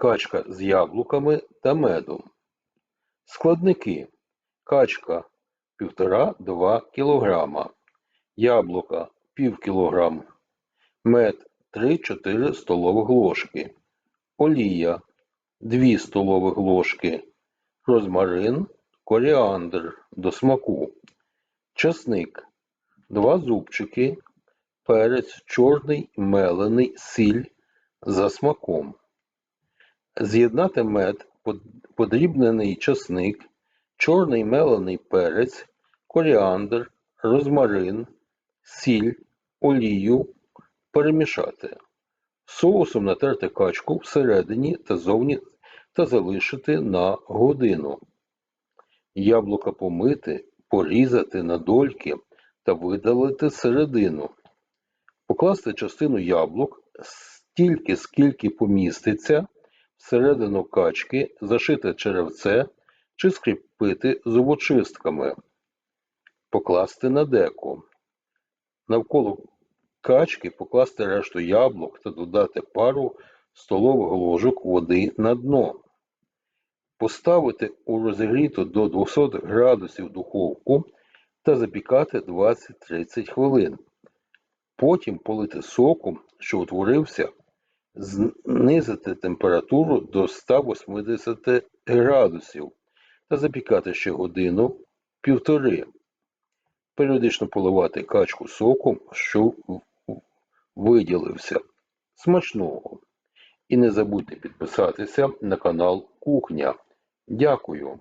Качка з яблуками та медом. Складники. Качка 1,5-2 кг. Яблука пів кг. Мед 3-4 столових ложки. Олія 2 столових ложки. Розмарин, коріандр до смаку. Часник 2 зубчики. Перець чорний мелений, сіль за смаком. З'єднати мед, подрібнений часник, чорний мелений перець, коріандр, розмарин, сіль, олію, перемішати. Соусом натерти качку всередині та зовні та залишити на годину. Яблука помити, порізати на дольки та видалити середину. Покласти частину яблук стільки, скільки поміститься всередину качки, зашити черевце чи скріпити зубочистками. Покласти на деко. Навколо качки покласти решту яблук та додати пару столових ложок води на дно. Поставити у розігріту до 200 градусів духовку та запікати 20-30 хвилин. Потім полити соком, що утворився, знизити температуру до 180 градусів та запікати ще годину півтори. Періодично поливати качку соком, що виділився. Смачного! І не забудьте підписатися на канал Кухня. Дякую!